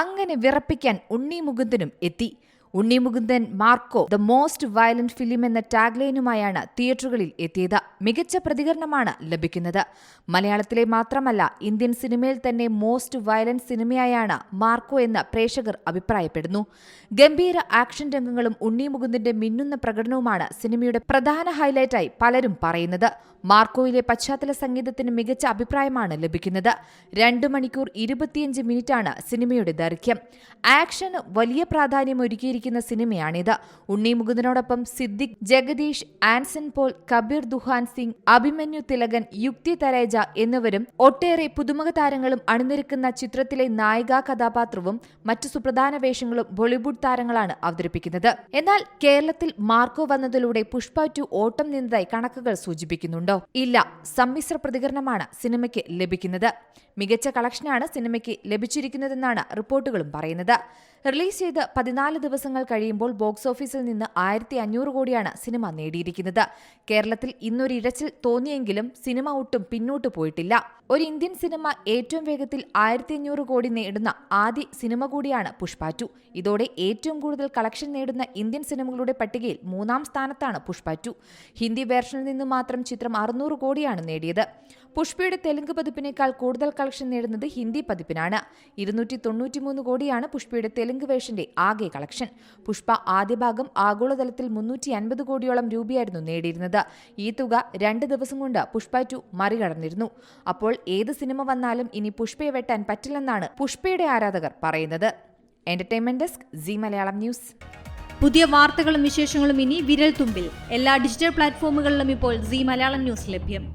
അങ്ങനെ വിറപ്പിക്കാൻ ഉണ്ണി മുകുന്ദനും എത്തി. Unni Mukundan Marco the most violent film എന്ന ടാഗ്ലൈനുമായാണ് തിയേറ്ററുകളിൽ എത്തിയത്. മികച്ച പ്രതികരണമാണ് ലഭിക്കുന്നത്. മലയാളത്തിലെ മാത്രമല്ല ഇന്ത്യൻ സിനിമയിൽ തന്നെ മോസ്റ്റ് വയലന്റ് സിനിമയായാണ് മാർക്കോ എന്ന് പ്രേക്ഷകർ അഭിപ്രായപ്പെടുന്നു. ഗംഭീര ആക്ഷൻ രംഗങ്ങളും ഉണ്ണി മുകുന്ദന്റെ മിന്നുന്ന പ്രകടനവുമാണ് സിനിമയുടെ പ്രധാന ഹൈലൈറ്റായി പലരും പറയുന്നത്. മാർക്കോയിലെ പശ്ചാത്തല സംഗീതത്തിന് മികച്ച അഭിപ്രായമാണ് ലഭിക്കുന്നത്. രണ്ട് മണിക്കൂർ ഇരുപത്തിയഞ്ച് മിനിറ്റാണ് സിനിമയുടെ ദൈർഘ്യം. ആക്ഷന് വലിയ പ്രാധാന്യം ഒരുക്കിയിരിക്കുന്ന സിനിമയാണിത്. ഉണ്ണി മുകുന്ദനോടൊപ്പം സിദ്ദിഖ് ജഗദീഷ് ആൻസൺ പോൾ കബീർ ദുഹാൻ സിംഗ് അഭിമന്യു തിലകൻ യുക്തി തരേജ എന്നിവരും ഒട്ടേറെ പുതുമുഖ താരങ്ങളും അണിനിരക്കുന്ന ചിത്രത്തിലെ നായികാ കഥാപാത്രവും മറ്റു സുപ്രധാന വേഷങ്ങളും ബോളിവുഡ് താരങ്ങളാണ് അവതരിപ്പിക്കുന്നത്. എന്നാൽ കേരളത്തിൽ മാർക്കോ വന്നതിലൂടെ പുഷ്പ ടു ഓട്ടം നിന്നതായി കണക്കുകൾ സൂചിപ്പിക്കുന്നുണ്ടോ? ഇല്ല. സമ്മിശ്ര പ്രതികരണമാണ് സിനിമയ്ക്ക് ലഭിക്കുന്നത്. മികച്ച കളക്ഷനാണ് സിനിമയ്ക്ക് ലഭിച്ചിരിക്കുന്നതെന്നാണ് റിപ്പോർട്ടുകളും പറയുന്നത്. റിലീസ് ചെയ്ത് പതിനാല് ദിവസങ്ങൾ കഴിയുമ്പോൾ ബോക്സ് ഓഫീസിൽ നിന്ന് ആയിരത്തി അഞ്ഞൂറ് കോടിയാണ് സിനിമ നേടിയിരിക്കുന്നത്. കേരളത്തിൽ ഇന്നൊരു ഇഴച്ചിൽ തോന്നിയെങ്കിലും സിനിമ ഒട്ടും പിന്നോട്ട് പോയിട്ടില്ല. ഒരു ഇന്ത്യൻ സിനിമ ഏറ്റവും വേഗത്തിൽ ആയിരത്തി അഞ്ഞൂറ് കോടി നേടുന്ന ആദ്യ സിനിമ കൂടിയാണ് പുഷ്പ ഇതോടെ ഏറ്റവും കൂടുതൽ കളക്ഷൻ നേടുന്ന ഇന്ത്യൻ സിനിമകളുടെ പട്ടികയിൽ മൂന്നാം സ്ഥാനത്താണ് പുഷ്പ ഹിന്ദി വേർഷനിൽ നിന്ന് മാത്രം ചിത്രം അറുന്നൂറ് കോടിയാണ് നേടിയത്. പുഷ്പയുടെ തെലുങ്ക് പതിപ്പിനേക്കാൾ കൂടുതൽ കളക്ഷൻ നേടുന്നത് ഹിന്ദി പതിപ്പിനാണ്. ഇരുന്നൂറ്റി തൊണ്ണൂറ്റിമൂന്ന് കോടിയാണ് പുഷ്പയുടെ തെലുങ്ക് വേഷന്റെ ആകെ കളക്ഷൻ. പുഷ്പ ആദ്യ ഭാഗം ആഗോളതലത്തിൽ മുന്നൂറ്റി അൻപത് കോടിയോളം രൂപയായിരുന്നു നേടിയിരുന്നത്. ഈ തുക രണ്ട് ദിവസം കൊണ്ട് പുഷ്പ ടു മറികടന്നിരുന്നു. അപ്പോൾ ഏത് സിനിമ വന്നാലും ഇനി പുഷ്പയെ വെട്ടാൻ പറ്റില്ലെന്നാണ് പുഷ്പയുടെ ആരാധകർ പറയുന്നത്. Entertainment desk Zee Malayalam news പുതിയ വാർത്തകളും വിശേഷങ്ങളും ഇനി വിരൽ തുമ്പിൽ എല്ലാ ഡിജിറ്റൽ പ്ലാറ്റ്ഫോമുകളിലും ഇപ്പോൾ സി മലയാളം ന്യൂസ് ലഭ്യം.